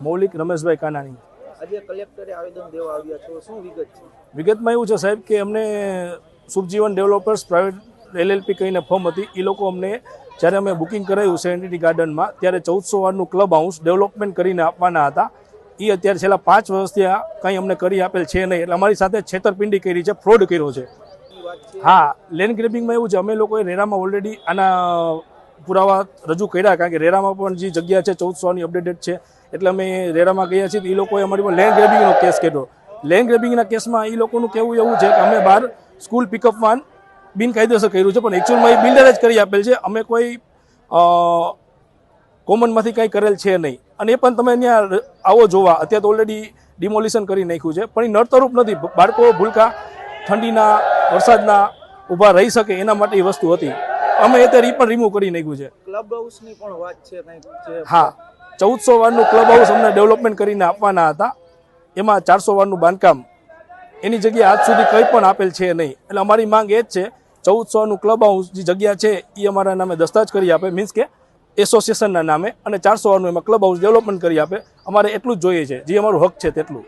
મૌલિક રમેશભાઈ કાનાણી. આજે કલેક્ટરે આવેદન દેવા આવ્યા છો. શું વિગત છે? વિગતમાં એવું છે સાહેબ કે અમને સુખજીવન ડેવલપર્સ પ્રાઇવેટ એલએલપી કહીને ફોર્મ હતી. એ લોકો અમને જ્યારે અમે બુકિંગ કરાયું સેન્ટિટી ગાર્ડનમાં ત્યારે ચૌદસો વારનું ક્લબ હાઉસ ડેવલપમેન્ટ કરીને આપવાના હતા. એ અત્યારે છેલ્લા પાંચ વર્ષથી આ કંઈ અમને કરી આપેલ છે નહીં. એટલે અમારી સાથે છેતરપિંડી કરી છે ફ્રોડ કર્યો છે. છે. હા લેન્ડ ગ્રેબિંગમાં એવું છે અમે લોકોએ રેરામાં ઓલરેડી આના પુરાવા રજૂ કર્યા કારણ કે રેરામાં પણ જે જગ્યા છે ચૌદસોની અપડેટેડ છે. એટલે અમે રેરામાં ગયા છીએ. એ લોકોએ અમારી પર લેન્ડ ગ્રેબિંગનો કેસ કર્યો. લેન્ડ ગ્રેબિંગના કેસમાં એ લોકોનું કહેવું એવું છે કે અમે બહાર સ્કૂલ પિકઅપ વાન બિનકાયદેસર કર્યું છે. પણ એકચ્યુઅલમાં એ બિલ્ડરે જ કરી આપેલ છે. અમે કોઈ કોમનમાંથી કંઈ કરેલ છે નહીં. અને એ પણ તમે ત્યાં આવો જોવા. અત્યારે તો ઓલરેડી ડિમોલિશન કરી નાખ્યું છે. પણ એ નડતરૂપ નથી. બાળકો ભૂલકા ઠંડીના, વરસાદના ઊભા રહી શકે એના માટે એ વસ્તુ હતી. અમે અત્યારે એ પણ રિમૂવ કરી નાખ્યું છે. ક્લબ હાઉસની પણ વાત છે હા ચૌદસો વારનું ક્લબ હાઉસ અમને ડેવલપમેન્ટ કરીને આપવાના હતા. એમાં ચારસો વારનું બાંધકામ. એની જગ્યા આજ સુધી કંઈ પણ આપેલ છે નહીં. એટલે અમારી માંગ એ જ છે ચૌદસોનું ક્લબ હાઉસ જે જગ્યા છે એ અમારા નામે દસ્તાવેજ કરી આપે. મીન્સ કે એસોસિએશનના નામે અને ચારસો વારનું એમાં ક્લબ હાઉસ ડેવલપમેન્ટ કરી આપે. અમારે એટલું જ જોઈએ છે. જે અમારું હક છે તેટલું.